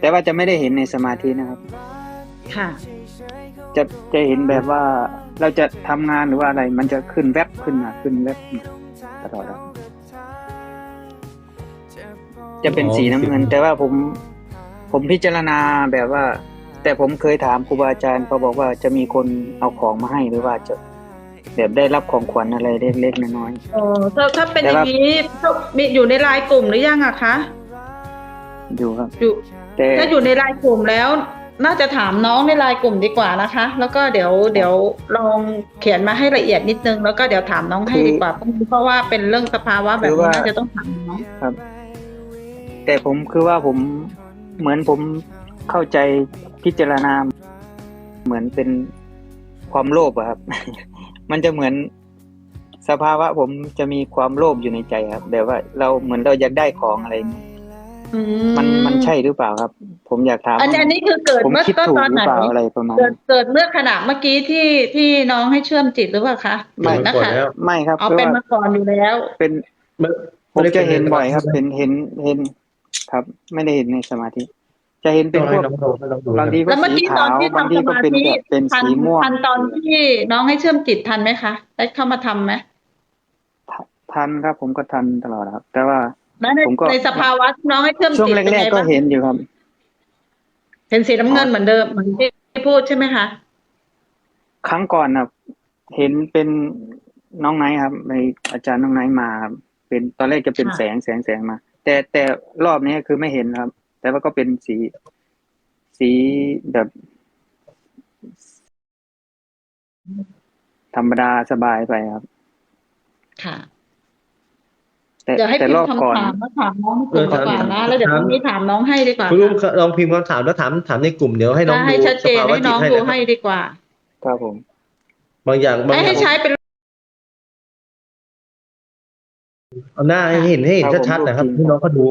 แต่ว่าจะไม่ได้เห็นในสมาธินะครับ ค่ะ จะจะเห็นแบบว่าเราจะทำงานหรือว่าอะไร มันจะขึ้นแวบขึ้นมาขึ้นแวบมาตลอดครับจะเป็นสีน้ำเงิน แต่ว่าผม ผมพิจารณาแบบว่า แต่ผมเคยถามครูบาอาจารย์เขาบอกว่าจะมีคนเอาของมาให้หรือว่าจะแบบได้รับของขวัญอะไรเล็กๆน้อยโอ้ถ้าถ้าเป็นแต่อย่าว่างนี้มีอยู่ในไลน์กลุ่มหรือยังอะคะๆอยู่ครับอยู่ แต่ถ้าอยู่ในไลน์กลุ่มแล้ว น่าจะถามน้องในไลน์กลุ่มดีกว่านะคะ แล้วก็เดี๋ยวเดี๋ยวลองเขียนมาให้ละเอียดนิดนึง แล้วก็เดี๋ยวถามน้องให้ดีกว่า เพราะว่าเป็นเรื่องสภาวะแบบนี้น่าจะต้องถามน้องครับ แต่ผมคือว่าผมเหมือนผมเข้าใจพิจารณาเหมือนเป็นความโลภอะครับ มันจะเหมือนสภาวะผมจะมีความโลภอยู่ในใจครับแบบว่าเราเหมือนเราอยากได้ของอะไรอย่างเงี้ยอื มันมันใช่หรือเปล่าครับ ผมอยากถามอันนี้อันนี้คือเกิดผมเมื่อคิดก็ถูกตอนหรืไหนอเปล่าอะไรประมาณเกิดนั้นเกิดเมื่อขณะเมื่อกี้ที่ที่น้องให้เชื่อมจิตหรือเปล่าคะไม่นะก่อนคะแล้วไม่ครับเอาคือเป็นว่ามาก่อนอยู่แล้ว เป็นไม่ผมจะเห็นไม่ได้ป็บ่อยครับใช่เห็นเห็นเห็นครับ ไม่ได้เห็นในสมาธิ จะเห็นเป็นต้องพให้วกน้องดูให้น้องดูบางทีก็แล้วเมื่อสีกี้ตอขานวที่บางทำทีสก็มาเป็นธิแบบเป็นทันสีม่วงทันตอนที่น้องให้เชื่อมจิตทันไหมคะได้เข้ามาทำไหมทันครับ ผมก็ทันตลอดครับ แต่ว่า แล้วในผมก็ ในสภาวะที่น้องให้เชื่อมช่วงจิตแรเป็นกไงๆก็บ้างเห็นอยู่ครับ เห็นสีน้ำเงินเหมือนเดิมเหมือนที่พูดใช่ไหมคะครั้งก่อนนะเห็นเป็นน้องไนท์ครับในอาจารย์น้องไนท์มาครับเป็นตอนแรกจะเป็นแสงแสงแสงมา แต่แต่รอบนี้คือไม่เห็นครับ แต่ว่าก็เป็นสี สีแบบธรรมดาสบายไปครับ ค่ะ แต่เดี๋ยวให้แต่พิมรอบพ์ก่อน คำถามมาถามน้องกลุ่มดีกว่านะ แล้วเดี๋ยวพรุ่งนี้ถามน้องให้ดีกว่าคุณลุงค่ะลองพิมพ์คำถามแล้วถามถามในกลุ่มเดี๋ยวให้น้องถ้าดูให้ชัดเจนสภาวะให้น้องจิตดูนะคให้รับดีกว่าครับผม บางอย่างบางให้อย่าให้งใช้เป็น เอาหน้าให้เห็นให้เห็นครับผม ชัดๆนะครับดูจริงให้น้องเขาดู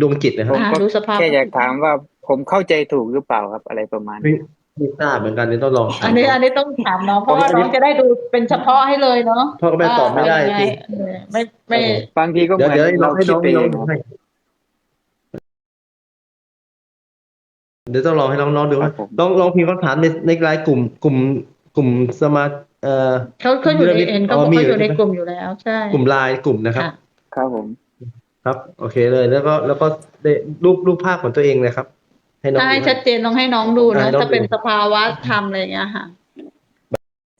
ดวงจิตนะคผรับมอ่าก็ดูสภาพ แค่อยากถามว่าผมเข้าใจถูกหรือเปล่าครับอะไรประมาณไม่นี้ ไม่ทราบเหมือนกันเดี๋ยวต้องลองถามอันนี้อันนี้ต้องถามน้องเพราะว่าอันนี้น้องจะได้ดูเป็นเฉพาะให้เลยเนาะเพราะก็ไม่ตอบไม่ได้ว่าเป็นยังงจริงเออไม่ไม่บางทีก็เหเดี๋ยวมือนเดี๋ยวให้น้อเรางให้คิน้ดองไปให้เอน้องงดูครับให้เดี๋ยวต้องลองให้น้องน้องดูครัว่าบผมลองลองพิมพ์คำถามในในไลน์กลุ่มกลุ่มกลุ่มสมาเอ่อเขาเขาอยู่ในเอ็นเขาบอกอ๋อมีเขาอยู่อยู่ในใช่ไหมกลุ่มอยู่แล้วใช่กลุ่มไลน์กลุ่มนะครับค่ะครับผม ครับ โอเคเลยแล้วก็แล้วก็ได้รูปรูปภาพของตัวเองเลยครับ ให้น้องถ้าให้ดูชัดเจนต้องให้น้องดูให้นะน้องถ้าเป็นดูสภาวะธรรมอะไรอย่างเงี้ยค่ะ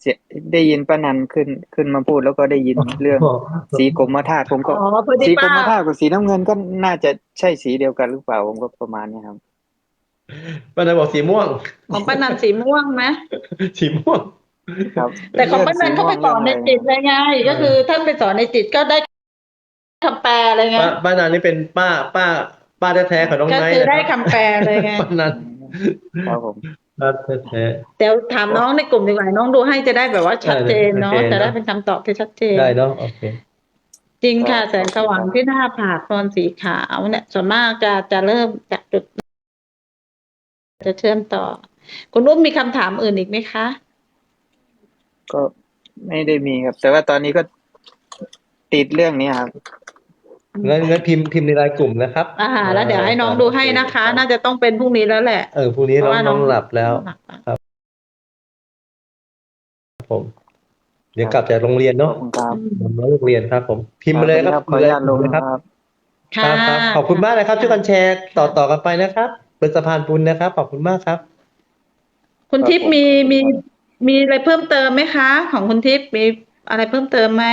เสียได้ยินป้านันขึ้นขึ้นมาพูดแล้วก็ได้ยินเรื่องอ๋อสีกรมธาตุผมก็อ๋อพอดีสีกรป้ามธาตุกับสีน้ำเงินก็น่าจะใช่สีเดียวกันหรือเปล่าผมก็ประมาณนี้ครับ ป้านันบอกสีม่วง ของป้านันสีม่วงไหมสีม่วง ครับแต่ของป้านันเขาไปสอนในจิตเลยไงก็คือท่านไปสอนในจิตก็ได้คำแปลเลยไง ป้าป้านันนี่เป็นป้าป้า ป้าแท้ๆของน้องก็ไนท์คือนะได้คคำแปลเลยไง ป้านันครับผม ป้าแท้ เดี๋ยวถามน้องในกลุ่มดีกว่าน้องดูให้จะได้แบบว่าชัดเจนเนาะโอเคจะได้เป็นคำตอบที่ชัดเจน ๆได้เนาะโอเค จริงค่ะ แสงสว่างที่หน้าผากโทนสีขาวเนี่ยส่วนมากจะจะเริ่มจากจุด จะเชื่อมต่อ คุณนุ่มมีคำถามอื่นอีกไหมคะ ก็ไม่ได้มีครับ แต่ว่าตอนนี้ก็ติดเรื่องนี้ครับ งั้นงั้นพิมพ์พิมพ์ในไลน์กลุ่มนะครับ อ่า แล้วเดี๋ยวให้น้องดูให้นะคะ น่าจะต้องเป็นพรุ่งนี้แล้วแหละ เออพรุ่งนี้เพน้ราะองว่าน้องหลับแล้วหลับแล้วครับผม เดี๋ยวกลับจากโรงเรียนขอเนาะบคุณครับผมน้องโรงเรียนครับ ผม พิมพ์มาเลยครับขออนุญาตลงพิมพ์นะเลยคครัรับบค่ะครับครับขอบคุณมากนะครับช่วยกันแชร์ต่อต่อกันไปนะครับเป็นสะพานบุญนะครับ ขอบคุณมากครับ คุณทิพย์มีมีมีอะไรเพิ่มเติมไหมคะ ของคุณทิพย์มีอะไรเพิ่มเติมไหม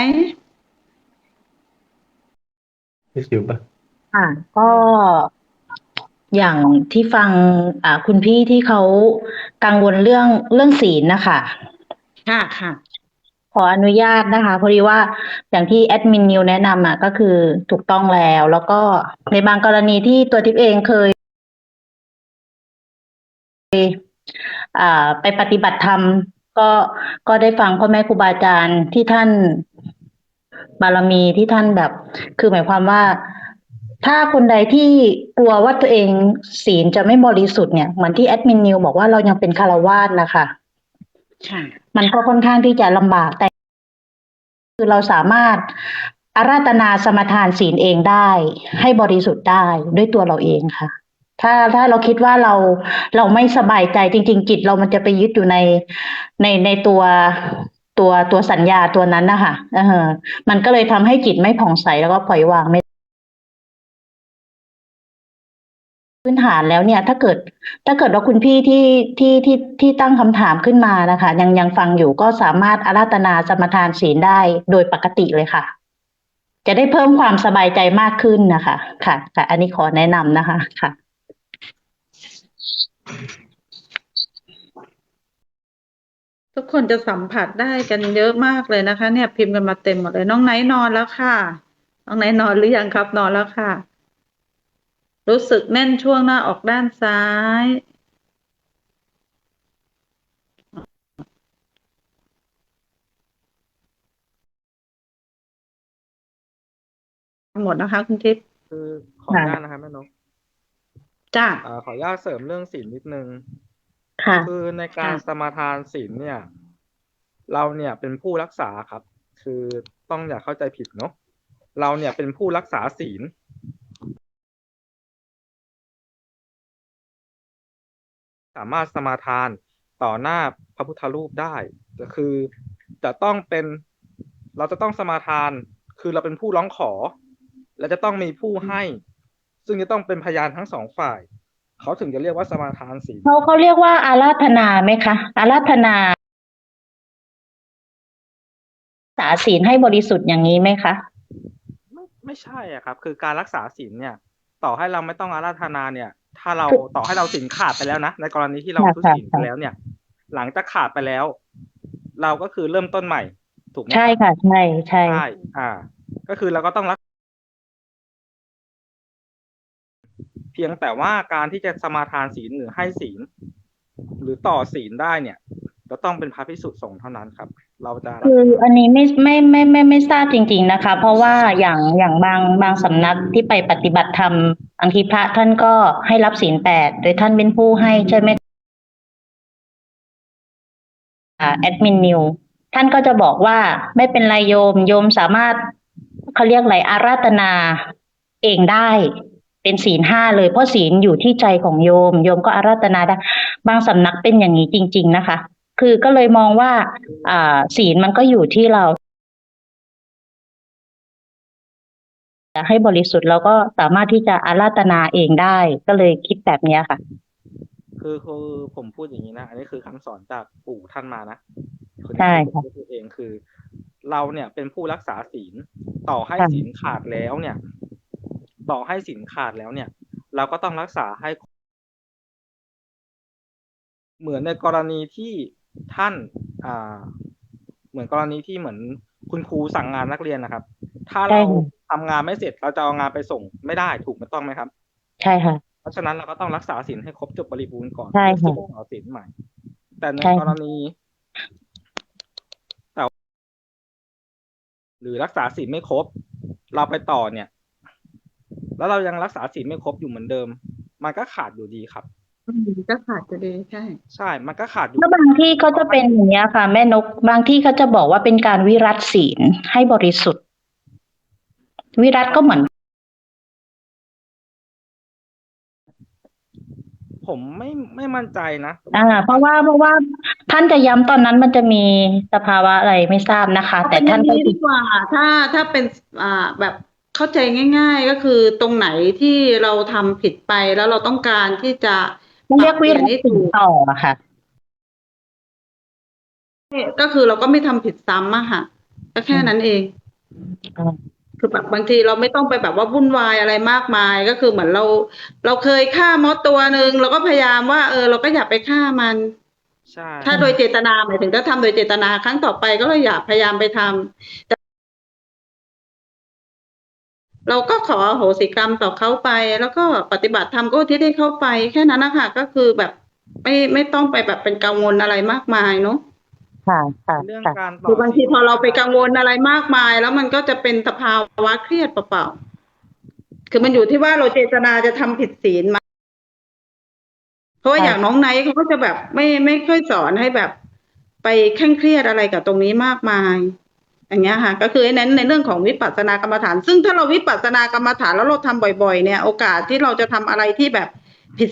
พี่สิวปะค่ะก็อย่างที่ฟังอ่าคุณพี่ที่เขากังวลเรื่องเรื่องศีลนะคะค่ะค่ะ ขออนุญาตนะคะพอดีว่าอย่างที่แอดมินนิวแนะนำอะก็คือถูกต้องแล้ว แล้วก็ในบางกรณีที่ตัวทิพย์เองเคยอ่าไปปฏิบัติธรรมก็ก็ได้ฟังพ่อแม่ครูบาอาจารย์ที่ท่าน บารมีที่ท่านแบบ คือหมายความว่า ถ้าคนใดที่กลัวว่าตัวเองศีลจะไม่บริสุทธิ์เนี่ยเหมือนที่แอดมินนิวบอกว่าเรายังเป็นคารวาสนะคะค่ะมันก็ค่อนข้างที่จะลำบากแต่ คือเราสามารถอาราธนาสมทานศีลเองได้ ให้บริสุทธิ์ได้ด้วยตัวเราเองค่ะ ถ้าถ้าเราคิดว่าเราเราไม่สบายใจจริง ๆ จิตเรามันจะไปยึดอยู่ในในในตัว ตัวตัวสัญญาตัวนั้นนะคะเออมันก็เลยทำให้จิตไม่ผ่องใสแล้วก็ปล่อยวางไม่พื้นฐานแล้วเนี่ย ถ้าเกิด ถ้าเกิดว่าคุณพี่ที่ที่ที่ที่ตั้งคำถามขึ้นมานะคะ ยังยังฟังอยู่ก็สามารถอาราธนาสมทานศีลได้โดยปกติเลยค่ะ จะได้เพิ่มความสบายใจมากขึ้นนะคะ ค่ะ ค่ะ อันนี้ขอแนะนำนะคะค่ะ ทุกคนจะสัมผัสได้กันเยอะมากเลยนะคะ เนี่ยพิมพ์กันมาเต็มหมดเลยน้องไนท์นอนแล้วค่ะ น้องไนท์นอนหรือยังครับ นอนแล้วค่ะ รู้สึกแน่นช่วงหน้าออกด้านซ้ายหมดนะคะคุณทิพย์คือขออนุญาตนะครับแม่นกจ้าอ่าขออนุญาตเสริมเรื่องศีลนิดนึง ค่ะ คือในการค่ะสมาทานศีลเนี่ย เราเนี่ยเป็นผู้รักษาครับ คือต้องอย่าเข้าใจผิดเนาะเราเนี่ยเป็นผู้รักษาศีลสามารถสมาทานต่อหน้าพระพุทธรูปได้ก็คือจะต้องเป็นเราจะต้องสมาทาน คือเราเป็นผู้ร้องขอ และจะต้องมีผู้ให้ ซึ่งจะต้องเป็นพยานทั้งสองฝ่าย เขาถึงจะเรียกว่าสมาทานศีลเขาเขาเรียกว่าอาราธนาไหมคะอาราธนาสาศีลให้บริสุทธิ์อย่างนี้ไหมคะไม่ไม่ใช่อะครับ คือการรักษาศีลเนี่ย ต่อให้เราไม่ต้องอาราธนาเนี่ย ถ้าเราคือต่อให้เราศีลขาดไปแล้วนะในกรณีที่เราค่ะทุค่ะศีลไปแล้วเนี่ย หลังจากขาดไปแล้ว เราก็คือเริ่มต้นใหม่ ถูกไหมใช่ครับค่ะ ใช่ใช่ใช่อ่า ก็คือเราก็ต้องรัก เพียงแต่ว่าการที่จะสมาทานศีลหรือให้ศีล หรือต่อศีลได้เนี่ยจะต้องเป็นพระภิกษุสงฆ์เท่านั้นครับ เราจะคืออันนี้ไม่ไม่ไม่ไม่ไม่ทราบจริง ๆนะคะ เพราะว่าอย่างอย่างบางบางสำนักที่ไปปฏิบัติธรรมบางทีพระท่านก็ให้รับศีลแปดโดยท่านเป็นผู้ให้ใช่ไหมอ่าแอดมินนิวท่านก็จะบอกว่าไม่เป็นไรโยมโยมสามารถเขาเรียกอะไรอาราธนาเองได้ เป็นศีลห้าเลยเพราะศีลอยู่ที่ใจของโยม โยมก็อาราธนาได้บางสำนักเป็นอย่างนี้จริง ๆ นะคะ คือก็เลยมองว่าอ่าศีลมันก็อยู่ที่เราให้บริสุทธิ์เราก็สามารถที่จะอาราธนาเองได้ ก็เลยคิดแบบเนี้ยค่ะ คือคือผมพูดอย่างนี้นะ อันนี้คือคำสอนจากปู่ท่านมานะคนใช่ที่ค่ะพูดเองคือ เราเนี่ยเป็นผู้รักษาศีลต่อให้ค่ะศีลขาดแล้วเนี่ย ต่อให้ศีลขาดแล้วเนี่ย เราก็ต้องรักษาให้ เหมือนในกรณีที่ท่านอ่าเหมือนกรณีที่เหมือนคุณครูสั่งงานนักเรียนนะครับ ถ้าใช่เราค่ะทำงานไม่เสร็จเราจะเอางานไปส่งไม่ได้ถูกไม่ต้องไหมครับ ใช่ค่ะ เพราะฉะนั้นเราก็ต้องรักษาศีลให้ครบจบบริบูรณ์ก่อนใช่ค่ะเพื่อที่จะเอาศีลใหม่ แต่ในใช่ค่ะกรณีแต่หรือรักษาศีลไม่ครบ เราไปต่อเนี่ย แล้วเรายังรักษาศีลไม่ครบอยู่เหมือนเดิม มันก็ขาดอยู่ดีครับอืมก็ขาดจะดีใช่ ใช่ มันก็ขาดอยู่แล้วบางที่เขาจะเป็นอย่างเนี้ยค่ะ แม่นก บางที่เขาจะบอกว่าเป็นการวิรัตศีลให้บริสุทธิ์ วิรัตก็เหมือน ผมไม่ไม่มั่นใจนะอ่า เพราะว่าเพราะว่าท่านจะย้ำตอนนั้นมันจะมีสภาวะอะไรไม่ทราบนะคะ แต่เป็นอท่านย่างก็นี้ดีกว่า ถ้าถ้าเป็นอ่าแบบ เข้าใจง่าย ๆ ก็คือตรงไหนที่เราทำผิดไปแล้วเราต้องการที่จะมันเรียกวิรัตปบปลี่นให้ศีถูลกต่ออะค่ะ ก็คือเราก็ไม่ทำผิดซ้ำอะค่ะก็แค่นั้นเอง อืม คือแบบบางทีเราไม่ต้องไปแบบว่าวุ่นวายอะไรมากมาย ก็คือเหมือนเรา เราเคยฆ่ามดตัวหนึ่งเราก็พยายามว่า เออ เราก็อย่าไปฆ่ามัน ใช่ ถ้าโดยเจตนาหมายถึงถ้าทำโดยเจตนาครั้งต่อไปก็เลยอย่าพยายามไปทำแต่ เราก็ขออโหสิกรรมต่อเขาไป แล้วก็ปฏิบัติธรรมก็อุที่ให้เขาไป แค่นั้นนะคะก็คือแบบไม่ไม่ต้องไปแบบเป็นกังวลอะไรมากมายเนาะค่ะค่ะเรื่องค่ะการต่อคือบางทีศีลพอเราไปกังวลอะไรมากมาย แล้วมันก็จะเป็นสภาวะเครียดเปล่าๆคือมันอยู่ที่ว่าเราเจตนาจะทำผิดศีลไหมเพราะว่าใช่อย่างน้องไนท์เขาก็จะแบบไม่ไม่ค่อยสอนให้แบบไปเคร่งเครียดอะไรกับตรงนี้มากมาย อย่างเงี้ยค่ะก็คือเน้นในเรื่องของวิปัสสนากรรมฐาน ซึ่งถ้าเราวิปัสสนากรรมฐานแล้วเราทำบ่อยๆเนี่ยโอกาสที่เราจะทำอะไรที่แบบผิด